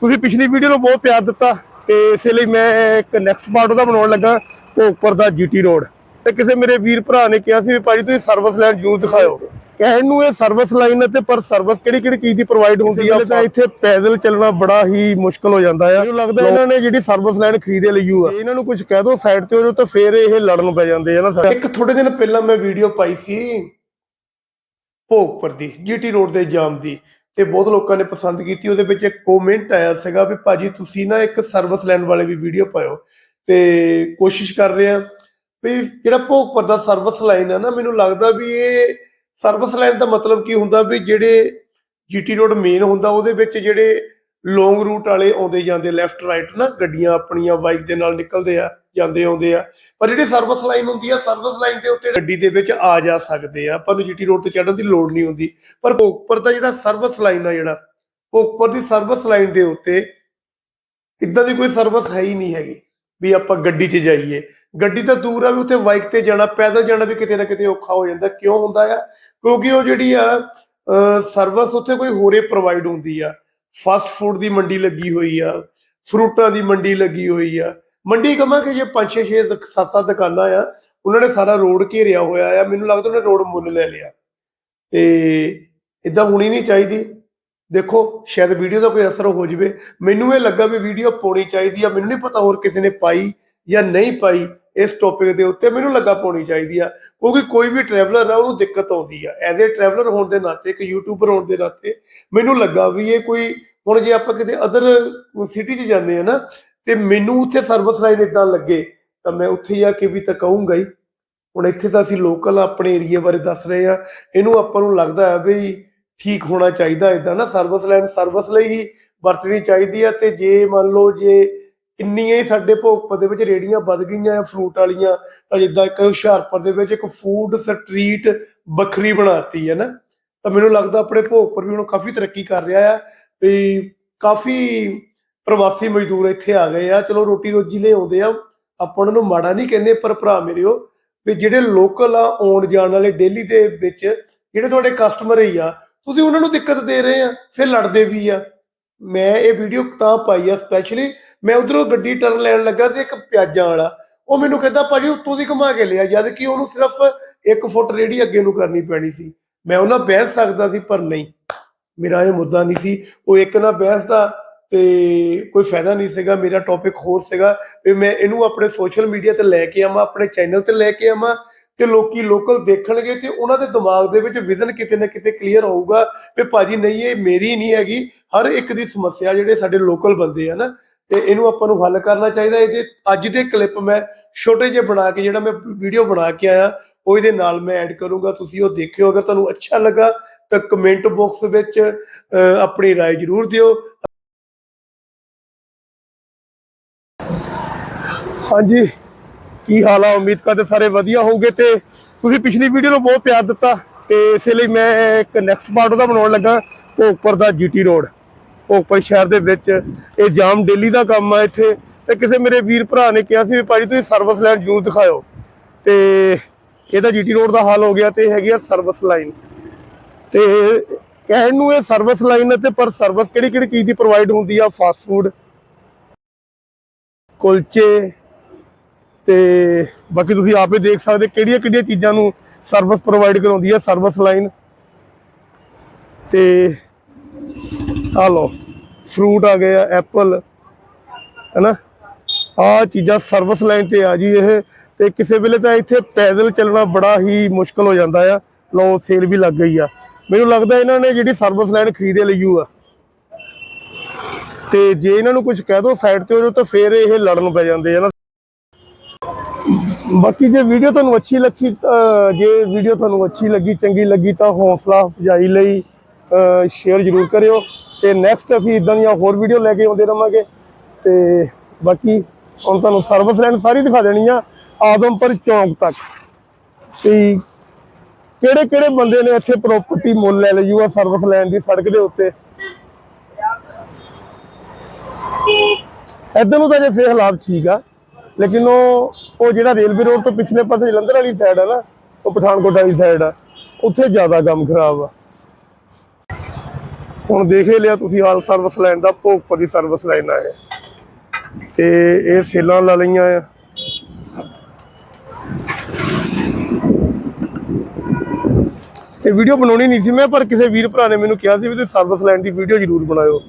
ਤੁਸੀਂ ਪਿਛਲੀ ਵੀਡੀਓ ਨੂੰ ਬਹੁਤ ਪਿਆਰ ਦਿੱਤਾ ਤੇ ਇਸੇ ਲਈ ਮੈਂ ਇੱਕ ਨੈਕਸਟ ਪਾਰਟ ਉਹਦਾ ਬਣਾਉਣ ਲੱਗਾ ਭੋਗਪੁਰ ਦਾ ਜੀਟੀ ਰੋਡ ਤੇ ਕਿਸੇ ਮੇਰੇ ਵੀਰ ਭਰਾ ਨੇ ਕਿਹਾ ਸੀ ਵੀ ਭਾਜੀ ਤੁਸੀਂ ਸਰਵਿਸ ਲਾਈਨ ਜ਼ਰੂਰ ਦਿਖਾਓ ਕਹਿਣ ਨੂੰ ਇਹ ਸਰਵਿਸ ਲਾਈਨ ਤੇ ਪਰ ਸਰਵਿਸ ਕਿਹੜੀ ਕਿਹੜੀ ਚੀਜ਼ ਦੀ ਪ੍ਰੋਵਾਈਡ ਹੁੰਦੀ ਆ ਤਾਂ ਇੱਥੇ ਪੈਦਲ ਚੱਲਣਾ ਬੜਾ ਹੀ ਮੁਸ਼ਕਲ ਹੋ ਜਾਂਦਾ ਆ। ਮੈਨੂੰ ਲੱਗਦਾ ਇਹਨਾਂ ਨੇ ਜਿਹੜੀ ਸਰਵਿਸ ਲਾਈਨ ਖਰੀਦੇ ਲਈ ਆ। ਇਹਨਾਂ ਨੂੰ ਕੁਝ ਕਹਿ ਦੋ ਸਾਈਡ ਤੇ ਹੋ ਜਾਓ ਤਾਂ ਫੇਰ ਇਹ ਲੜਨ ਪੈ ਜਾਂਦੇ ਆ ਨਾ ਇੱਕ ਥੋੜੇ ਦਿਨ ਪਹਿਲਾਂ ਮੈਂ ਵੀਡੀਓ ਪਾਈ ਸੀ ਭੋਗਪੁਰ ਦੀ ਜੀਟੀ ਰੋਡ ਦੇ ਜਾਮ ਦੀ। ਤੇ ਬਹੁਤ ਲੋਕਾਂ ਨੇ ਪਸੰਦ ਕੀਤੀ। ਉਹਦੇ ਵਿੱਚ ਇੱਕ ਕਮੈਂਟ ਆਇਆ ਸੀਗਾ ਵੀ ਭਾਜੀ ਤੁਸੀਂ ਨਾ ਇੱਕ ਸਰਵਿਸ ਲੈਣ ਵਾਲੇ ਵੀ ਵੀਡੀਓ ਪਾਇਓ ਤੇ ਕੋਸ਼ਿਸ਼ ਕਰ ਰਹੇ ਆ ਵੀ ਜਿਹੜਾ ਭੋਗਪੁਰ ਦਾ ਸਰਵਿਸ ਲਾਈਨ ਹੈ ਨਾ, ਮੈਨੂੰ ਲੱਗਦਾ ਵੀ ਇਹ ਸਰਵਿਸ ਲਾਈਨ ਦਾ ਮਤਲਬ ਕੀ ਹੁੰਦਾ ਵੀ ਜਿਹੜੇ ਜੀਟੀ ਰੋਡ ਮੇਨ ਹੁੰਦਾ, ਉਹਦੇ ਵਿੱਚ ਜਿਹੜੇ ਲੌਂਗ ਰੂਟ ਵਾਲੇ ਆਉਂਦੇ ਜਾਂਦੇ ਲੈਫਟ ਰਾਈਟ ਨਾ ਗੱਡੀਆਂ ਆਪਣੀਆਂ ਬਾਈਕ ਦੇ ਨਾਲ ਨਿਕਲਦੇ ਆ, ਜਾਂਦੇ ਆਉਂਦੇ ਆ। ਪਰ ਜਿਹੜੀ ਸਰਵਿਸ ਲਾਈਨ ਹੁੰਦੀ ਆ ਸਰਵਿਸ ਲਾਈਨ ਦੇ ਉੱਤੇ ਗੱਡੀ ਦੇ ਵਿੱਚ ਆ ਜਾ ਸਕਦੇ ਆ। ਆਪਾਂ ਨੂੰ ਜੀਟੀ ਰੋਡ ਤੇ ਚੜ੍ਹਨ ਦੀ ਲੋੜ ਨਹੀਂ ਹੁੰਦੀ। ਪਰ ਭੋਗਪੁਰ ਦਾ ਜਿਹੜਾ ਸਰਵਿਸ ਲਾਈਨ ਆ ਜਿਹੜਾ, ਭੋਗਪੁਰ ਦੀ ਸਰਵਿਸ ਲਾਈਨ ਦੇ ਉੱਤੇ ਇਦਾਂ ਦੀ ਕੋਈ ਸਰਵਿਸ ਹੈ ਹੀ ਨਹੀਂ ਹੈਗੀ, ਵੀ ਆਪਾਂ ਗੱਡੀ 'ਚ ਜਾਈਏ। ਗੱਡੀ ਤਾਂ ਦੂਰ ਆ ਵੀ ਉੱਥੇ ਬਾਈਕ ਤੇ ਜਾਣਾ, ਪੈਦਲ ਜਾਣਾ ਵੀ ਕਿਤੇ ਨਾ ਕਿਤੇ ਔਖਾ ਹੋ ਜਾਂਦਾ। ਕਿਉਂ ਹੁੰਦਾ ਆ? ਕਿਉਂਕਿ ਉਹ ਜਿਹੜੀ ਆ ਸਰਵਿਸ ਉੱਥੇ ਕੋਈ ਹੋਰੇ ਪ੍ਰੋਵਾਈਡ ਹੁੰਦੀ ਆ। ਫਾਸਟ ਫੂਡ ਦੀ ਮੰਡੀ ਲੱਗੀ ਹੋਈ ਆ, ਫਰੂਟਾਂ ਦੀ ਮੰਡੀ ਲੱਗੀ ਹੋਈ ਆ। ਮੰਡੀ ਕਮਾਂਗੇ ਜੇ 5 6 6 7 7 ਦੁਕਾਨਾਂ ਆ, ਉਹਨਾਂ ਨੇ ਸਾਰਾ ਰੋਡ ਘੇਰਿਆ ਹੋਇਆ ਆ। ਮੈਨੂੰ ਲੱਗਦਾ ਉਹਨੇ ਰੋਡ ਮੁੱਲ ਲੈ ਲਿਆ। ਤੇ ਇਦਾਂ ਹੋਣੀ ਨਹੀਂ ਚਾਹੀਦੀ। ਦੇਖੋ, ਸ਼ਾਇਦ ਵੀਡੀਓ ਦਾ ਕੋਈ ਅਸਰ ਹੋ ਜਵੇ। ਮੈਨੂੰ ਇਹ ਲੱਗਾ ਵੀ ਵੀਡੀਓ ਪਾਉਣੀ ਚਾਹੀਦੀ ਆ। ਮੈਨੂੰ ਨਹੀਂ ਪਤਾ ਹੋਰ ਕਿਸੇ ਨੇ ਪਾਈ ਜਾਂ ਨਹੀਂ ਪਾਈ। ਇਸ ਟੌਪਿਕ ਦੇ ਉੱਤੇ ਮੈਨੂੰ ਲੱਗਾ ਪਾਉਣੀ ਚਾਹੀਦੀ ਆ, ਕਿਉਂਕਿ ਕੋਈ ਵੀ ਟਰੈਵਲਰ ਆ, ਉਹਨੂੰ ਦਿੱਕਤ ਆਉਂਦੀ ਆ। ਐਜ਼ ਅ ਟਰੈਵਲਰ ਹੋਣ ਦੇ ਨਾਤੇ, ਇੱਕ ਯੂਟਿਊਬਰ ਹੋਣ ਦੇ ਨਾਤੇ, ਮੈਨੂੰ ਲੱਗਾ ਵੀ ਇਹ ਕੋਈ, ਹੁਣ ਜੇ ਆਪਾਂ ਕਿਤੇ ਅਦਰ ਸਿਟੀ 'ਚ ਜਾਂਦੇ ਆ ਨਾ, ਤੇ ਮੈਨੂੰ ਉੱਥੇ ਸਰਵਿਸ ਲਾਈਨ ਇਦਾਂ ਲੱਗੇ, ਤਾਂ ਮੈਂ ਉੱਥੇ ਜਾ ਕੇ ਵੀ ਤਾਂ ਕਹੂੰਗਾ ਹੀ। ਹੁਣ ਇੱਥੇ ਤਾਂ ਅਸੀਂ ਲੋਕਲ ਆਪਣੇ ਏਰੀਆ ਬਾਰੇ ਦੱਸ ਰਹੇ ਆ। ਇਹਨੂੰ ਆਪਾਂ ਨੂੰ ਲੱਗਦਾ ਹੈ ਵੀ ਠੀਕ ਹੋਣਾ ਚਾਹੀਦਾ ਇਦਾਂ ਨਾ ਸਰਵਿਸ ਲਾਈਨ ਸਰਵਿਸ ਲਈ ਹੀ ਵਰਤਣੀ ਚਾਹੀਦੀ ਆ, ਤੇ ਜੇ ਮੰਨ ਲਓ ਜੇ ਇੰਨੀਆਂ ਹੀ ਸਾਡੇ ਭੋਗਪੁਰ ਦੇ ਵਿੱਚ ਰੇੜੀਆਂ ਵੱਧ ਗਈਆਂ ਆ ਫਰੂਟ ਵਾਲੀਆਂ। ਤਾਂ ਜਿੱਦਾਂ ਇੱਕ ਹੁਸ਼ਿਆਰਪੁਰ ਦੇ ਵਿੱਚ ਇੱਕ ਫੂਡ ਸਟਰੀਟ ਵੱਖਰੀ ਬਣਾਤੀ ਹੈ ਨਾ। ਤਾਂ ਮੈਨੂੰ ਲੱਗਦਾ ਆਪਣੇ ਭੋਗਪੁਰ ਵੀ ਹੁਣ ਕਾਫੀ ਤਰੱਕੀ ਕਰ ਰਿਹਾ ਆ ਵੀ ਕਾਫੀ ਪ੍ਰਵਾਸੀ ਮਜ਼ਦੂਰ ਇੱਥੇ ਆ ਗਏ ਆ। ਚਲੋ ਰੋਟੀ ਰੋਜੀ ਲਈ ਆਉਂਦੇ ਆ। ਆਪਾਂ ਉਹਨਾਂ ਨੂੰ ਮਾੜਾ ਨਹੀਂ ਕਹਿੰਦੇ, ਪਰ ਭਰਾ ਮੇਰਿਓ ਵੀ ਜਿਹੜੇ ਲੋਕਲ ਆ, ਆਉਣ ਜਾਣ ਵਾਲੇ ਡੇਲੀ ਦੇ ਵਿੱਚ ਜਿਹੜੇ ਤੁਹਾਡੇ ਕਸਟਮਰ ਹੀ ਆ, ਤੁਸੀਂ ਉਹਨਾਂ ਨੂੰ ਦਿੱਕਤ ਦੇ ਰਹੇ ਆ, ਫਿਰ ਲੜਦੇ ਵੀ ਆ। ਮੈਂ ਇਹ ਵੀਡੀਓ ਤਾਂ ਪਾਈ ਆ ਸਪੈਸ਼ਲੀ ਮੈਂ ਉਧਰੋਂ ਗੱਡੀ ਟਰਨ ਲੈਣ ਲੱਗਾ ਸੀ ਇੱਕ ਪਿਆਜ਼ਾਂ ਵਾਲਾ। ਉਹ ਮੈਨੂੰ ਕਹਿੰਦਾ, ਭਾਜੀ, ਉੱਤੋਂ ਦੀ ਘੁਮਾ ਕੇ ਲਿਆ, ਜਦ ਕਿ ਉਹਨੂੰ ਸਿਰਫ 1 ਫੁੱਟ ਰੇੜੀ ਅੱਗੇ ਨੂੰ ਕਰਨੀ ਪੈਣੀ ਸੀ। ਮੈਂ ਉਹਨਾਂ ਬਹਿਸ ਸਕਦਾ ਸੀ, ਪਰ ਨਹੀਂ। ਮੇਰਾ ਇਹ ਮੁੱਦਾ ਨਹੀਂ ਸੀ। ਉਹ ਇੱਕ ਨਾ ਬਹਿਸ ਦਾ ਤੇ ਕੋਈ ਫਾਇਦਾ ਨਹੀਂ ਸੀਗਾ, ਮੇਰਾ ਟੌਪਿਕ ਹੋਰ ਸੀਗਾ। ਵੀ ਮੈਂ ਇਹਨੂੰ ਆਪਣੇ ਸੋਸ਼ਲ ਮੀਡੀਆ ਤੇ ਲੈ ਕੇ ਆਵਾਂ, ਆਪਣੇ ਚੈਨਲ ਤੇ ਲੈ ਕੇ ਆਵਾਂ ਤੇ ਲੋਕੀ ਲੋਕਲ ਦੇਖਣਗੇ ਤੇ ਉਹਨਾਂ ਦੇ ਦਿਮਾਗ ਦੇ ਵਿੱਚ ਵਿਜ਼ਨ ਕਿਤੇ ਨਾ ਕਿਤੇ ਕਲੀਅਰ ਹੋਊਗਾ ਵੀ ਭਾਜੀ ਨਹੀਂ ਇਹ ਮੇਰੀ ਨਹੀਂ ਹੈਗੀ ਹਰ ਇੱਕ ਦੀ ਸਮੱਸਿਆ ਜਿਹੜੇ ਸਾਡੇ ਲੋਕਲ ਬੰਦੇ ਆ ਨਾ ਤੇ ਇਹਨੂੰ ਆਪਾਂ ਨੂੰ ਹੱਲ ਕਰਨਾ ਚਾਹੀਦਾ ਇਹਦੇ ਅੱਜ ਦੇ ਕਲਿੱਪ ਮੈਂ ਛੋਟੇ ਜਿਹੇ ਬਣਾ ਕੇ ਜਿਹੜਾ ਮੈਂ ਵੀਡੀਓ ਬਣਾ ਕੇ ਆਇਆ ਉਹ ਇਹਦੇ ਨਾਲ ਮੈਂ ਐਡ ਕਰੂੰਗਾ ਤੁਸੀਂ ਉਹ ਦੇਖਿਓ ਅਗਰ ਤੁਹਾਨੂੰ ਅੱਛਾ ਲੱਗਾ ਤਾਂ ਕਮੈਂਟ ਬਾਕਸ ਵਿੱਚ ਅਹ, ਆਪਣੀ رائے ਜ਼ਰੂਰ ਦਿਓ ਹਾਂਜੀ ਕੀ ਹਾਲ ਆ? ਉਮੀਦ ਕਰਦੇ ਸਾਰੇ ਵਧੀਆ ਹੋਊਗੇ ਤੇ ਤੁਸੀਂ ਪਿਛਲੀ ਵੀਡੀਓ ਨੂੰ ਬਹੁਤ ਪਿਆਰ ਦਿੱਤਾ ਤੇ ਇਸੇ ਲਈ ਮੈਂ ਇੱਕ ਨੈਕਸਟ ਪਾਰਟ ਉਹਦਾ ਬਣਾਉਣ ਲੱਗਾ, ਭੋਗਪੁਰ ਦਾ ਜੀਟੀ ਰੋਡ ਭੋਗਪੁਰ ਸ਼ਹਿਰ ਦੇ ਵਿੱਚ ਇਹ ਜਾਮ ਡੇਲੀ ਦਾ ਕੰਮ ਆ ਇੱਥੇ। ਤੇ ਕਿਸੇ ਮੇਰੇ ਵੀਰ ਭਰਾ ਨੇ ਕਿਹਾ ਸੀ ਵੀ ਭਾਜੀ ਤੁਸੀਂ ਸਰਵਿਸ ਲਾਈਨ ਜ਼ਰੂਰ ਦਿਖਾਓ ਤੇ ਇਹਦਾ ਜੀਟੀ ਰੋਡ ਦਾ ਹਾਲ ਹੋ ਗਿਆ ਤੇ ਇਹ ਹੈਗੀ ਆ ਸਰਵਿਸ ਲਾਈਨ ਤੇ ਕਹਿਣ ਨੂੰ ਇਹ ਸਰਵਿਸ ਲਾਈਨ ਤੇ ਪਰ ਸਰਵਿਸ ਕਿਹੜੀ ਕਿਹੜੀ ਚੀਜ਼ ਦੀ ਪ੍ਰੋਵਾਈਡ ਹੁੰਦੀ ਆ? ਫਾਸਟ ਫੂਡ ਕੁਲਚੇ ਤੇ ਬਾਕੀ ਤੁਸੀਂ ਆਪੇ ਦੇਖ ਸਕਦੇ ਕਿਹੜੀਆਂ ਕਿਹੜੀਆਂ ਚੀਜ਼ਾਂ ਨੂੰ ਸਰਵਿਸ ਪ੍ਰੋਵਾਈਡ ਕਰਾਉਂਦੀ ਹੈ ਸਰਵਿਸ ਲਾਈਨ ਤੇ ਆ ਲੋ ਫਰੂਟ ਆ ਗਏ ਆ ਐਪਲ ਹੈਨਾ? ਆ ਚੀਜ਼ਾਂ ਸਰਵਿਸ ਲਾਈਨ ਤੇ ਆ ਜੀ ਇਹ। ਤੇ ਕਿਸੇ ਵੇਲੇ ਤਾਂ ਇੱਥੇ ਪੈਦਲ ਚੱਲਣਾ ਬੜਾ ਹੀ ਮੁਸ਼ਕਲ ਹੋ ਜਾਂਦਾ ਆ। ਲੋ ਸੇਲ ਵੀ ਲੱਗ ਗਈ ਆ। ਮੈਨੂੰ ਲੱਗਦਾ ਇਹਨਾਂ ਨੇ ਜਿਹੜੀ ਸਰਵਿਸ ਲਾਈਨ ਖਰੀਦੇ ਲਈ ਆ। ਤੇ ਜੇ ਇਹਨਾਂ ਨੂੰ ਕੁਝ ਕਹਿ ਦੋ ਸਾਈਡ ਤੇ ਹੋ ਜਾਓ ਤਾਂ ਫੇਰ ਇਹ ਲੜਨ ਪੈ ਜਾਂਦੇ ਆ ਨਾ। ਬਾਕੀ ਜੇ ਵੀਡੀਓ ਤੁਹਾਨੂੰ ਅੱਛੀ ਲੱਗੀ ਤਾਂ ਜੇ ਵੀਡੀਓ ਤੁਹਾਨੂੰ ਅੱਛੀ ਲੱਗੀ, ਚੰਗੀ ਲੱਗੀ ਤਾਂ ਹੌਸਲਾ ਅਫਜ਼ਾਈ ਲਈ ਸ਼ੇਅਰ ਜ਼ਰੂਰ ਕਰਿਓ। ਤੇ ਨੈਕਸਟ ਅਸੀਂ ਇਦਾਂ ਦੀਆਂ ਹੋਰ ਵੀਡੀਓ ਲੈ ਕੇ ਆਉਂਦੇ ਰਵਾਂਗੇ। ਤੇ ਬਾਕੀ ਹੁਣ ਤੁਹਾਨੂੰ ਸਰਵਿਸ ਲਾਈਨ ਸਾਰੀ ਦਿਖਾ ਦੇਣੀ ਆ, ਆਦਮਪੁਰ ਚੌਂਕ ਤੱਕ। ਤੇ ਕਿਹੜੇ ਕਿਹੜੇ ਬੰਦੇ ਨੇ ਇੱਥੇ ਪ੍ਰਾਪਰਟੀ ਮੁੱਲ ਲੈ ਲਈ ਆ ਸਰਵਿਸ ਲਾਈਨ ਦੀ ਸੜਕ ਦੇ ਉੱਤੇ? ਇੱਧਰ ਨੂੰ ਤਾਂ ਜੇ ਫੇਰ ਹਾਲਾਤ ਠੀਕ ਆ ਲੇਕਿਨ ਉਹ ਉਹ ਜਿਹੜਾ ਰੇਲਵੇ ਰੋਡ ਤੋਂ ਪਿਛਲੇ ਪਾਸੇ ਜਲੰਧਰ ਵਾਲੀ ਸਾਈਡ ਆ ਨਾ, ਉਹ ਪਠਾਨਕੋਟ ਵਾਲੀ ਸਾਈਡ ਆ। ਉੱਥੇ ਜ਼ਿਆਦਾ ਕੰਮ ਖਰਾਬ ਆ। ਹੁਣ ਦੇਖ ਹੀ ਲਿਆ ਤੁਸੀਂ ਹਾਲ ਸਰਵਿਸ ਲਾਈਨ ਦਾ ਭੋਗਪੁਰ ਦੀ ਸਰਵਿਸ ਲਾਈਨ ਆ ਇਹ। ਤੇ ਇਹ ਸੇਲਾਂ ਲਾ ਲਈਆਂ ਆ। ਇਹ ਵੀਡੀਓ ਬਣਾਉਣੀ ਨਹੀਂ ਸੀ ਮੈਂ, ਪਰ ਕਿਸੇ ਵੀਰ ਭਰਾ ਨੇ ਮੈਨੂੰ ਕਿਹਾ ਸੀ ਵੀ ਤੁਸੀਂ ਸਰਵਿਸ ਲਾਈਨ ਦੀ ਵੀਡੀਓ ਜ਼ਰੂਰ ਬਣਾਇਓ।